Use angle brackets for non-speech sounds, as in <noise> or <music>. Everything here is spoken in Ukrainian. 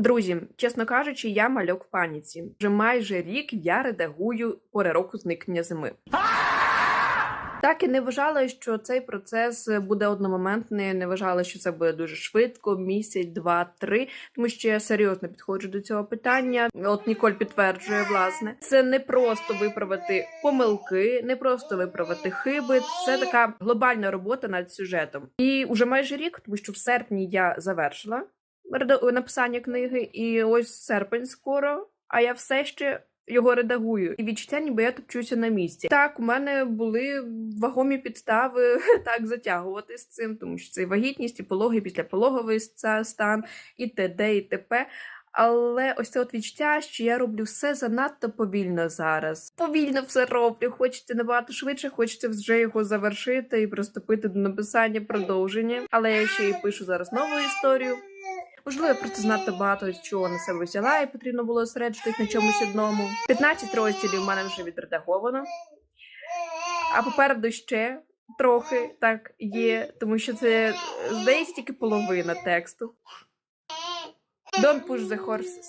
Друзі, чесно кажучи, я мальок в паніці. Вже майже рік я редагую пори року зникнення зими. Так і не вважала, що цей процес буде одномоментний. Не вважала, що це буде дуже швидко, місяць, два, три. Тому що я серйозно підходжу до цього питання. От Ніколь підтверджує, власне, це не просто виправити помилки, не просто виправити хиби. Це така глобальна робота над сюжетом. І уже майже рік, тому що в серпні я завершила написання книги, і ось серпень скоро. А я все ще його редагую, і відчуття, ніби я топчуся на місці. Так, у мене були вагомі підстави <laughs> так затягувати з цим, тому що це і вагітність, і пологи, післяпологовий ста- стан, і т.д. і т.п. Але ось це от відчуття, що я роблю все занадто повільно зараз. Повільно все роблю. Хочеться набагато швидше, хочеться вже його завершити і приступити до написання продовження. Але я ще й пишу зараз нову історію. Можливо, я просто знато багато чого на себе взяла, і потрібно було зосереджитись на чомусь одному. 15 розділів в мене вже відредаговано. А попереду ще трохи так є, тому що це здається тільки половина тексту. Don't push the horses.